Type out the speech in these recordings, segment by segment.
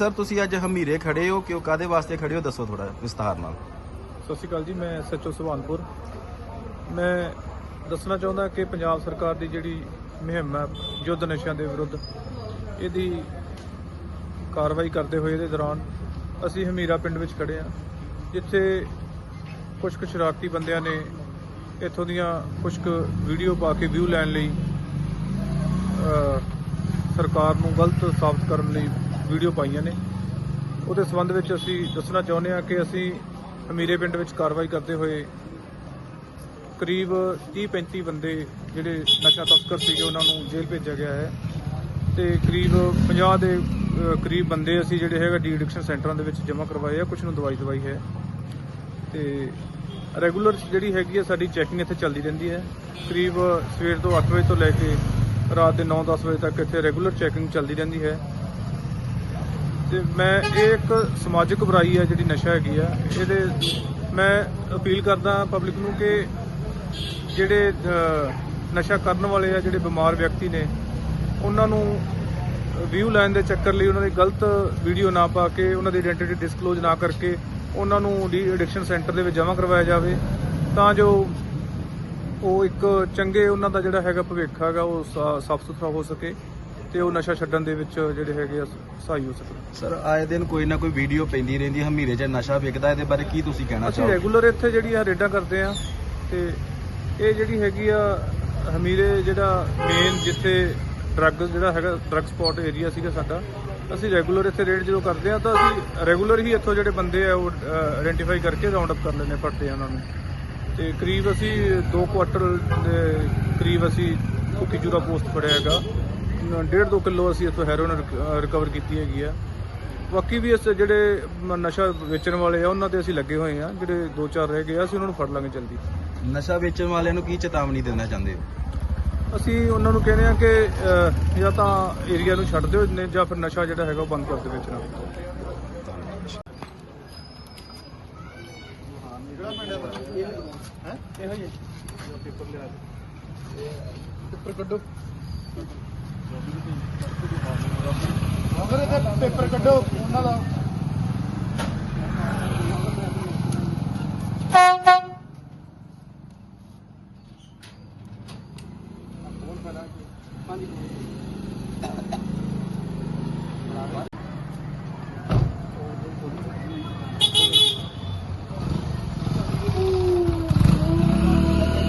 Sir, ਤੁਸੀਂ ਅੱਜ ਹਮੀਰੇ ਖੜੇ ਹੋ, ਕਿਉਂ ਕਾਦੇ ਵਾਸਤੇ ਖੜੇ ਹੋ? ਦੱਸੋ ਥੋੜਾ ਵਿਸਤਾਰ ਨਾਲ। ਸਤਿ ਸ਼੍ਰੀ ਅਕਾਲ ਜੀ, ਮੈਂ ਸੱਚੋ ਸੁਭਾਨਪੁਰ ਮੈਂ ਦੱਸਣਾ ਚਾਹੁੰਦਾ ਕਿ ਪੰਜਾਬ ਸਰਕਾਰ ਦੀ ਜਿਹੜੀ ਮੁਹਿੰਮ ਹੈ, ਯੁੱਧ ਨਸ਼ਿਆਂ ਦੇ ਵਿਰੁੱਧ, ਇਹਦੀ ਕਾਰਵਾਈ ਕਰਦੇ ਹੋਏ ਇਹਦੇ ਦੌਰਾਨ ਅਸੀਂ ਹਮੀਰਾ ਪਿੰਡ ਵਿੱਚ ਖੜੇ ਆ ਜਿੱਥੇ ਕੁਝ ਕੁ ਸ਼ਰਾਰਤੀ ਬੰਦਿਆਂ ਨੇ ਇੱਥੋਂ ਦੀਆਂ ਕੁਝ ਕੁ ਵੀਡੀਓ ਪਾ ਕੇ ਵਿਊ ਲੈਣ ਲਈ ਸਰਕਾਰ ਨੂੰ ਗਲਤ ਸਾਬਤ ਕਰਨ ਲਈ ਵੀਡੀਓ ਪਾਈਆਂ ਨੇ। ਉਹਦੇ ਸੰਬੰਧ ਵਿੱਚ ਅਸੀਂ ਦੱਸਣਾ ਚਾਹੁੰਦੇ ਹਾਂ ਕਿ ਅਸੀਂ ਹਮੀਰੇ ਪਿੰਡ ਵਿੱਚ ਕਾਰਵਾਈ ਕਰਦੇ ਹੋਏ ਕਰੀਬ 30-35 ਬੰਦੇ ਜਿਹੜੇ ਨਸ਼ਾ ਤਸਕਰ ਸੀਗੇ, ਉਹਨਾਂ ਨੂੰ ਜੇਲ੍ਹ ਭੇਜਿਆ ਗਿਆ ਹੈ। ਤੇ ਕਰੀਬ 50 ਦੇ ਕਰੀਬ ਬੰਦੇ ਅਸੀਂ ਜਿਹੜੇ ਹੈਗਾ ਡੀ ਐਡਿਕਸ਼ਨ ਸੈਂਟਰਾਂ ਦੇ ਵਿੱਚ ਜਮ੍ਹਾਂ ਕਰਵਾਏ ਆ। ਕੁਝ ਨੂੰ ਦਵਾਈ ਦਵਾਈ ਹੈ। ਤੇ ਰੈਗੂਲਰ ਜਿਹੜੀ ਹੈਗੀ ਹੈ ਸਾਡੀ ਚੈਕਿੰਗ ਇੱਥੇ ਚੱਲਦੀ ਰਹਿੰਦੀ ਹੈ। ਕਰੀਬ ਸਵੇਰ ਤੋਂ 8 ਵਜੇ ਤੋਂ ਲੈ ਕੇ ਰਾਤ ਦੇ 9-10 ਵਜੇ ਤੱਕ ਇੱਥੇ ਰੈਗੂਲਰ ਚੈਕਿੰਗ ਚੱਲਦੀ ਰਹਿੰਦੀ ਹੈ। ਤੇ ਮੈਂ ਇਹ ਇੱਕ ਸਮਾਜਿਕ ਬੁਰਾਈ ਹੈ ਜਿਹੜੀ ਨਸ਼ਾ ਹੈਗੀ ਆ, ਇਹਦੇ ਮੈਂ ਅਪੀਲ ਕਰਦਾ ਪਬਲਿਕ ਨੂੰ ਕਿ ਜਿਹੜੇ ਨਸ਼ਾ ਕਰਨ ਵਾਲੇ ਆ, ਜਿਹੜੇ ਬਿਮਾਰ ਵਿਅਕਤੀ ਨੇ, ਉਹਨਾਂ ਨੂੰ ਵਿਊ ਲੈਣ ਦੇ ਚੱਕਰ ਲਈ ਉਹਨਾਂ ਦੀ ਗਲਤ ਵੀਡੀਓ ਨਾ ਪਾ ਕੇ, ਉਹਨਾਂ ਦੀ ਆਇਡੈਂਟੀਟੀ ਡਿਸਕਲੋਜ਼ ਨਾ ਕਰਕੇ ਉਹਨਾਂ ਨੂੰ ਡੀ ਐਡਿਕਸ਼ਨ ਸੈਂਟਰ ਦੇ ਵਿੱਚ ਜਮ੍ਹਾਂ ਕਰਵਾਇਆ ਜਾਵੇ। ਤਾਂ ਜੋ ਉਹ ਇੱਕ ਚੰਗੇ ਉਹਨਾਂ ਦਾ ਜਿਹੜਾ ਹੈਗਾ ਭਵਿੱਖ ਹੈਗਾ, ਉਹ ਸਾਫ਼ ਸੁਥਰਾ ਹੋ ਸਕੇ। ਤੇ ਉਹ ਨਸ਼ਾ ਛੱਡਣ ਦੇ ਵਿੱਚ ਜਿਹੜੇ ਹੈਗੇ ਆ ਸਹਾਈ ਹੋ ਸਕਣ। ਸਰ ਆਏ ਦਿਨ ਕੋਈ ਨਾ ਕੋਈ ਵੀਡੀਓ ਪੈਂਦੀ ਰਹਿੰਦੀ ਹਮੀਰੇ 'ਚ ਨਸ਼ਾ ਵਿਕਦਾ ਇਹਦੇ ਬਾਰੇ ਕੀ ਤੁਸੀਂ ਕਹਿਣਾ ਅਸੀਂ ਚਾਹੋਗੇ? ਰੈਗੂਲਰ ਇੱਥੇ ਜਿਹੜੀ ਆ ਰੇਡਾਂ ਕਰਦੇ ਆ ਤੇ ਇਹ ਜਿਹੜੀ ਹੈਗੀ ਆ ਹਮੀਰੇ ਜਿਹੜਾ ਮੇਨ ਜਿੱਥੇ ਡਰੱਗ ਜਿਹੜਾ ਹੈਗਾ ਡਰੱਗ ਸਪੌਟ ਏਰੀਆ ਸੀਗਾ ਸਾਡਾ ਅਸੀਂ ਰੈਗੂਲਰ ਇੱਥੇ ਰੇਡ ਜਦੋਂ ਕਰਦੇ ਆ ਤਾਂ ਅਸੀਂ ਰੈਗੂਲਰ ਹੀ ਇੱਥੋਂ ਜਿਹੜੇ ਬੰਦੇ ਆ ਉਹ ਆਇਡੈਂਟੀਫਾਈ ਕਰਕੇ ਰਾਉਂਡ ਅਪ ਕਰ ਲੈਂਦੇ ਫੜਦੇ ਆ ਉਹਨਾਂ ਨੂੰ। ਤੇ ਕਰੀਬ ਅਸੀਂ 2 ਕੁਆਟਰ ਦੇ ਕਰੀਬ ਅਸੀਂ ਕੁੱਕੀ ਚੂਰਾ ਪੋਸਟ ਫੜਿਆ ਹੈਗਾ। 1.5 ਕਿਲੋ ਅਸੀਂ ਇੱਥੋਂ ਹੈਰੋਇਨ ਰਿਕਵਰ ਕੀਤੀ ਹੈਗੀ ਆ। ਬਾਕੀ ਵੀ ਇਸ ਜਿਹੜੇ ਨਸ਼ਾ ਵੇਚਣ ਵਾਲੇ ਆ ਉਹਨਾਂ ਤੇ ਅਸੀਂ ਲੱਗੇ ਹੋਏ ਆ ਜਿਹੜੇ ਦੋ ਚਾਰ ਰਹਿ ਗਏ ਆ ਅਸੀਂ ਉਹਨਾਂ ਨੂੰ ਫੜ ਲਾਂਗੇ ਜਲਦੀ। ਨਸ਼ਾ ਵੇਚਣ ਵਾਲਿਆਂ ਨੂੰ ਕੀ ਚੇਤਾਵਨੀ ਦੇਣਾ ਚਾਹੁੰਦੇ ਹੋ? ਅਸੀਂ ਉਹਨਾਂ ਨੂੰ ਕਹਿੰਦੇ ਆ ਕਿ ਜਾਂ ਤਾਂ ਏਰੀਆ ਨੂੰ ਛੱਡ ਦਿਓ ਨੇ ਜਾਂ ਫਿਰ ਨਸ਼ਾ ਜਿਹੜਾ ਹੈਗਾ ਉਹ ਬੰਦ ਕਰ ਦਿਓ ਵੇਚਣਾ ਪੇਪਰ ਕੱਢੋ। ਪੇਪਰ ਕੱਢੋ ਉਹਨਾਂ ਦਾ।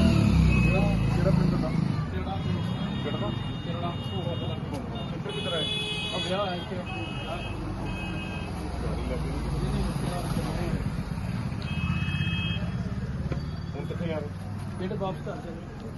ਕਿਹੜਾ ਪਿੰਡ ਦਾ ਕਿਹੜਾ ਕਿਹੜਾ ਕਿਹੜਾ ਪਿੰਡ ਕਿੱਧਰ ਹੈ ਆ ਵਿਆਹ ਹੈ ਇੱਥੇ ਹੁਣ ਕਿੱਥੇ ਯਾਰ ਪਿੰਡ ਵਾਪਸ ਕਰ ਦੇ